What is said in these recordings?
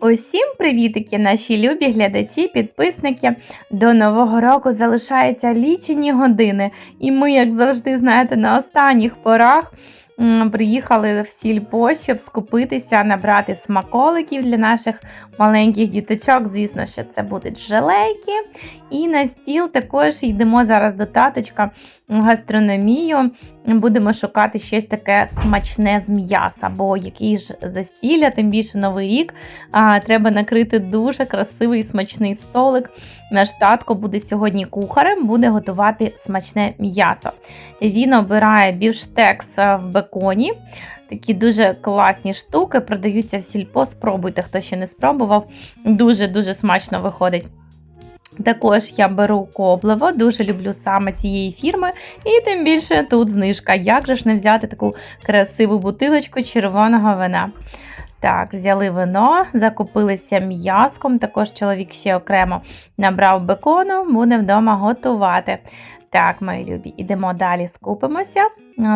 Усім привітики, наші любі глядачі, підписники. До нового року залишаються лічені години, і ми, як завжди, знаєте, на останніх порах приїхали в сільпо, щоб скупитися, набрати смаколиків для наших маленьких діточок. Звісно, що це будуть желейки. І на стіл також йдемо зараз до таточка в гастрономію. Будемо шукати щось таке смачне з м'яса, бо який ж застілля, тим більше новий рік. А, треба накрити дуже красивий смачний столик. Наш татко буде сьогодні кухарем, буде готувати смачне м'ясо. Він обирає бівштекс в беконі. Такі дуже класні штуки продаються в сільпо. Спробуйте, хто ще не спробував. Дуже-дуже смачно виходить. Також я беру коблево, дуже люблю саме цієї фірми, і тим більше тут знижка. Як же ж не взяти таку красиву бутилочку червоного вина? Так, взяли вино, закупилися м'яском. Також чоловік ще окремо набрав бекону, буде вдома готувати. Так, мої любі, ідемо далі, скупимося.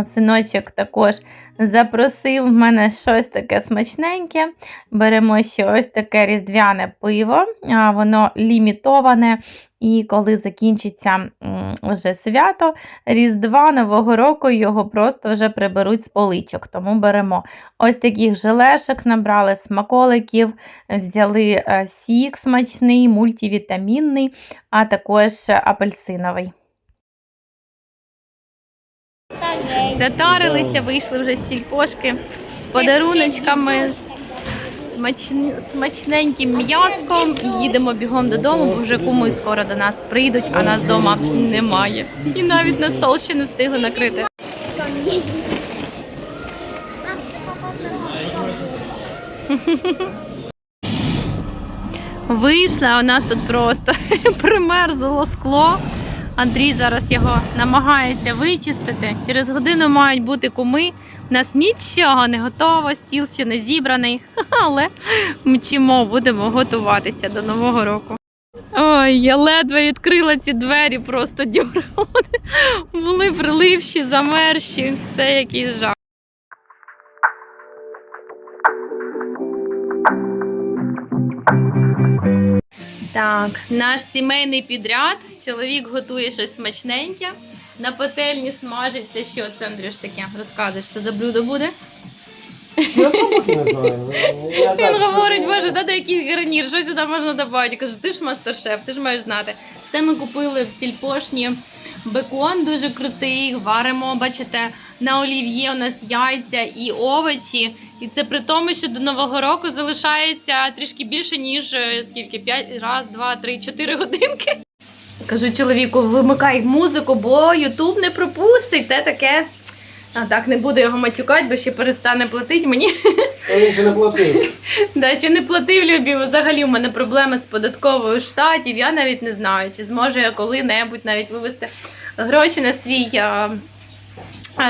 Синочок також запросив в мене щось таке смачненьке. Беремо ще ось таке різдвяне пиво, воно лімітоване. І коли закінчиться вже свято Різдва Нового року, його просто вже приберуть з поличок. Тому беремо ось таких желешок, набрали смаколиків, взяли е, сік смачний, мультивітамінний, а також апельсиновий. Затарилися, вийшли вже з сількошки з подаруночками, з смачн- смачненьким м'яском і їдемо бігом додому, бо вже куми скоро до нас прийдуть, а нас вдома немає. І навіть на стол ще не встигли накрити. Вийшли, а у нас тут просто примерзло скло. Андрій зараз його намагається вичистити. Через годину мають бути куми. У нас нічого не готово, стіл ще не зібраний, але мчимо, будемо готуватися до Нового року. Ой, я ледве відкрила ці двері, просто дюрали. Були приливші, замерші, це якийсь жах. Так, наш сімейний підряд. Чоловік готує щось смачненьке. На пательні смажиться. Що це, Андрюш, таке? Розказуєш, що за блюдо буде? Я сам не знаю. Я Він так, говорить, боже, де якийсь гарнір, що сюди можна додати? Я Кажу, ти ж мастер-шеф, ти ж маєш знати. Це ми купили в сільпошні бекон, дуже крутий. Варимо, бачите, на олів'є у нас яйця і овочі. І це при тому, що до Нового року залишається трішки більше, ніж е, скільки? 5, раз, два, три, чотири годинки. Кажу чоловіку, вимикай музику, бо Ютуб не пропустить. Те таке. А так не буду його матюкати, бо ще перестане платити мені. А Він ще не платив. Да, ще не платив любі. Взагалі у мене проблеми з податковою штатів. Я навіть не знаю, чи зможу я коли-небудь навіть вивести гроші на свій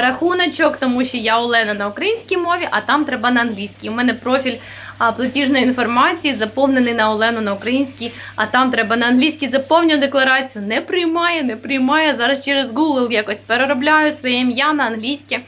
рахуночок, тому що я Олена на українській мові, а там треба на англійській. У мене профіль платіжної інформації заповнений на Олену на українській, а там треба на англійській заповню декларацію. Не приймає, не приймає. Зараз через Google якось переробляю своє ім'я на англійське.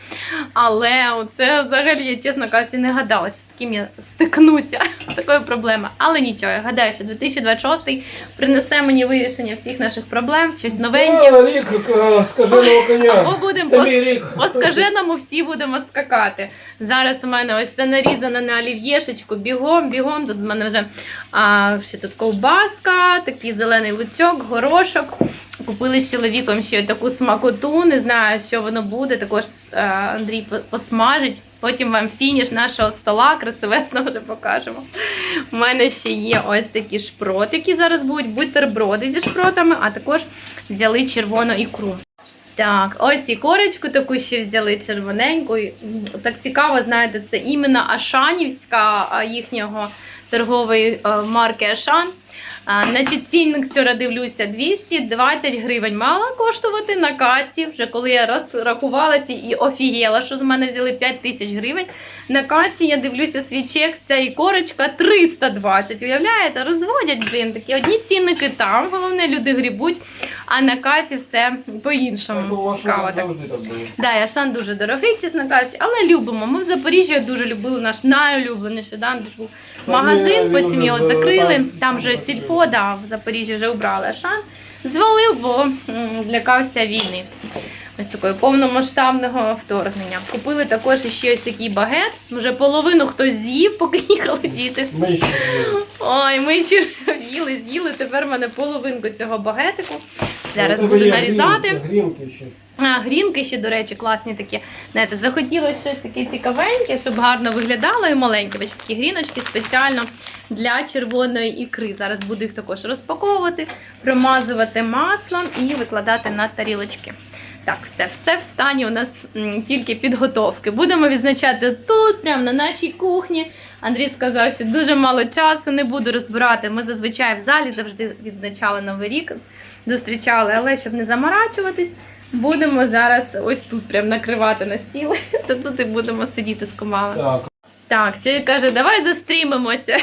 Але оце взагалі, я чесно кажучи, не гадала, що з таким я стикнуся з такою проблемою. Але нічого, я гадаю, що 2026 принесе мені вирішення всіх наших проблем, щось новеньке. А, рік е, скаженого коня. Або будемо рік. по скаженому всі будемо скакати. Зараз у мене ось це нарізано на олів'єшечку. Бігом, бігом. Тут в мене вже а, ще тут ковбаска, такий зелений лучок, горошок. Купили з чоловіком ще таку смакоту. Не знаю, що воно буде. Також а, Андрій посмажить. Потім вам фініш нашого стола красивесного вже покажемо. У мене ще є ось такі шпротики. Зараз будуть бутерброди зі шпротами, а також взяли червону ікру. Так, ось і корочку таку ще взяли червоненьку. Так цікаво, знаєте, це іменно Ашанівська їхнього торгової марки Ашан. А, Значить, цінник вчора дивлюся 220 гривень. Мала коштувати на касі. Вже коли я розрахувалася і офігела, що з мене взяли 5 тисяч гривень. На касі я дивлюся свій чек, ця і корочка 320. Уявляєте, розводять, блін, такі одні цінники там. Головне, люди грібуть. а на касі все по-іншому. Цікаво так. Да, Яшан дуже дорогий, чесно кажучи, але любимо. Ми в Запоріжжі дуже любили наш найулюбленіший да, був магазин, потім його закрили. там- Там вже сільпо, да, в Запоріжжі вже убрали Ашан. Звалив, бо злякався війни. Ось такого повномасштабного вторгнення. Купили також ще ось такий багет. Вже половину хтось з'їв, поки їхали діти. Ми ще. Ой, ми ще їли, з'їли. Тепер в мене половинку цього багетику. Зараз буду нарізати. грінки, ще. А, грінки ще, до речі, класні такі. Знаєте, захотілося щось таке цікавеньке, щоб гарно виглядало і маленьке. Бачите, такі гріночки спеціально для червоної ікри. Зараз буду їх також розпаковувати, промазувати маслом і викладати на тарілочки. Так, все, все в стані у нас тільки підготовки. Будемо відзначати тут, прямо на нашій кухні. Андрій сказав, що дуже мало часу, не буду розбирати. Ми зазвичай в залі завжди відзначали Новий рік, зустрічали, але щоб не заморачуватись, будемо зараз ось тут прям накривати на стіл. То тут і будемо сидіти з комами. Так, чи чоловік каже, давай застрімимося.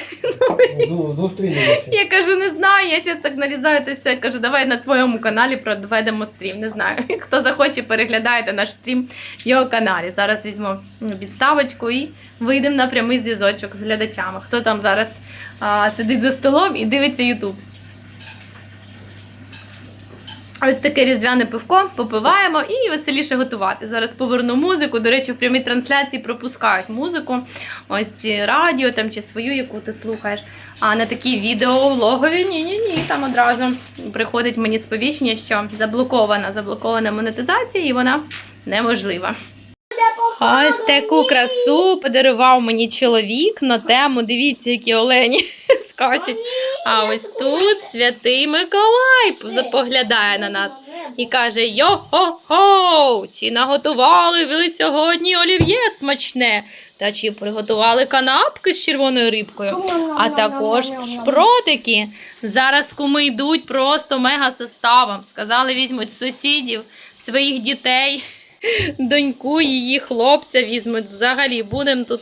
зу- зустрінемося. Я кажу, не знаю, я зараз так нарізаю то все. Я кажу, давай на твоєму каналі проведемо стрім. Не знаю. Хто захоче, переглядайте наш стрім в його каналі. Зараз візьму підставочку і вийдемо на прямий зв'язочок з глядачами. Хто там зараз а, сидить за столом і дивиться Ютуб. Ось таке різдвяне пивко попиваємо і веселіше готувати. Зараз поверну музику. До речі, в прямій трансляції пропускають музику. Ось ці радіо там чи свою, яку ти слухаєш. А на такі відео влогові ні, ні, ні. Там одразу приходить мені сповіщення, що заблокована, заблокована монетизація, і вона неможлива. Ось таку красу подарував мені чоловік на тему. Дивіться, які олені скачуть. А ось тут святий Миколай поглядає на нас і каже: Йо-хо-хо! Чи наготували ви сьогодні олів'є смачне? Та чи приготували канапки з червоною рибкою? А також шпротики. Зараз куми йдуть просто мега составом. Сказали, візьмуть сусідів, своїх дітей, доньку, її хлопця візьмуть. Взагалі будемо тут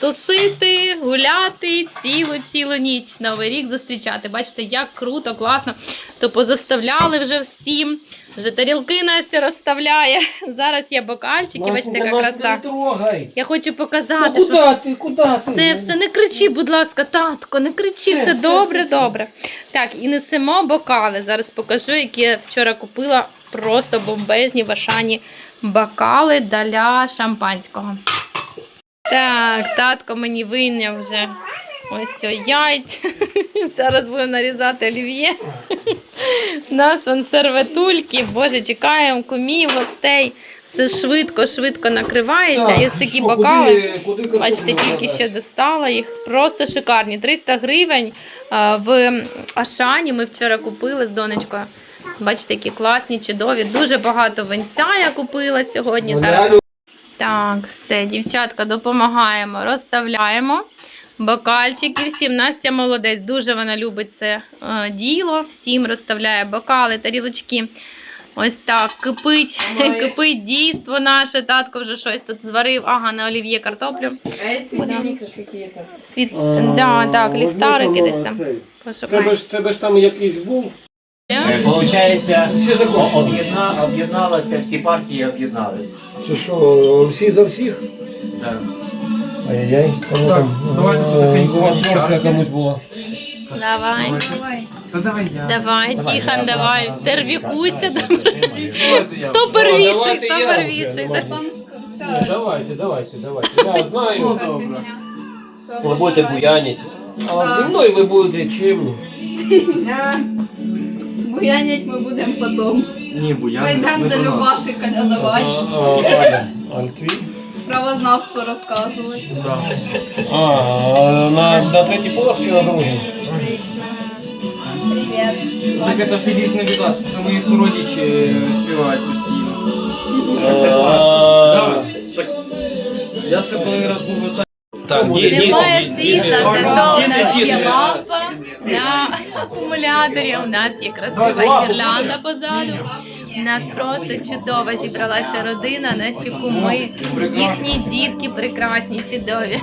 тусити, гуляти цілу цілу ніч новий рік зустрічати. Бачите, як круто, класно. То позаставляли вже всім. Вже тарілки Настя розставляє. Зараз є бокальчики, бачите, яка краса. Я хочу Ну показати, що ти, куди ти? все, все, не кричи, будь ласка, татко, не кричи, Все, все, все, добре, все, все. добре. Так, і несемо бокали. Зараз покажу, які я вчора купила просто бомбезні в Ашані бокали для шампанського. Так, татко мені вийняв вже ось о яйця. Зараз буду нарізати олів'є. У нас вон серветульки. Боже, чекаємо кумів, гостей. Все швидко, швидко накривається. І ось такі бокали. Бачите, тільки що достала їх. Просто шикарні. 300 гривень в Ашані. Ми вчора купили з донечкою. Бачите, які класні, чудові. Дуже багато винця я купила сьогодні. Ну, Зараз так, все, дівчатка, допомагаємо, розставляємо. Бокальчики всім. Настя молодець, дуже вона любить це е, діло. Всім розставляє бокали, тарілочки. Ось так, кипить, Ой. кипить дійство наше. Татко вже щось тут зварив. Ага, на олів'є картоплю. А какие-то? Світ... Да, так, ліхтарики десь там. Тебе ж, тебе ж там якийсь був. Е, Получається, Всі закончили. о- об'єдна, об'єдналися, всі партії об'єдналися. Чи що, всі за всіх? Так. Ай-яй-яй. Кому Так, там? давайте Е, потихеньку чарки. комусь була. Давай, Давай. Та давай я. давай, Тихон, давай. Тервікуйся. Давайте я. Хто первіший, давайте хто я вже, первіший. ну. Там Ні, ця давайте, давайте, давайте. Я Ну, знаю. добре. Ви будете буянить. А зі мною ви будете чимні. Буянять ми будемо потом. Ні, бо я Ми йдемо до колядувати, Аля, Аль твій? правознавство розказувати. Да. А, на, на третій поверх чи на другий? Привіт. Так це Феліс не біда. Це мої суродичі співають постійно. Це класно. Да. Так, я це коли раз був останній. Так, ді- ді- Немає ді- світла, ді- зато у нас Діти, є лампа на акумуляторі. У нас є красива гірлянда позаду. У нас просто чудова зібралася родина, наші куми, їхні дітки прекрасні, чудові.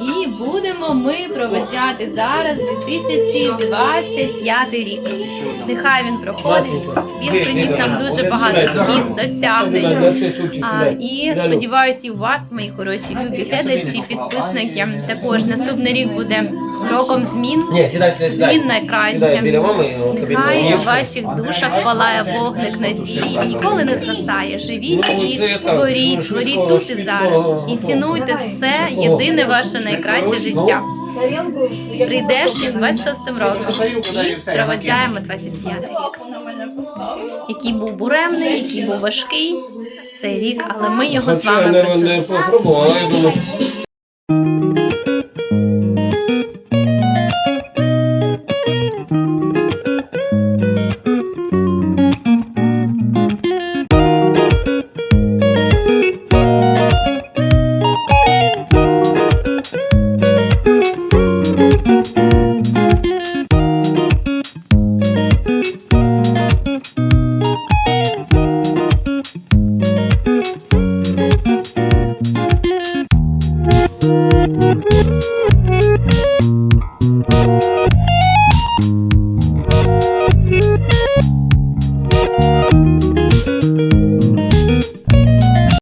І будемо ми проведжати зараз 2025 рік. Нехай він проходить. Він приніс нам дуже багато змін, досягнень. А, і сподіваюся, і у вас, мої хороші любі глядачі, підписники. Також наступний рік буде роком змін. Ні, сідай, сідай, Змін сідай. Сідай найкраще. біля мами, ну, тобі Нехай на ваших душах палає вогник надії, ніколи не згасає. Живіть Ну, і творіть, творіть тут і зараз. І цінуйте це єдине ваше найкраще життя. З прийдешнім 26-м роком і проведжаємо 25 рік. На мене. Який був буремний, який був важкий цей рік, але ми його з вами не, прожили. не попробував, але я думаю,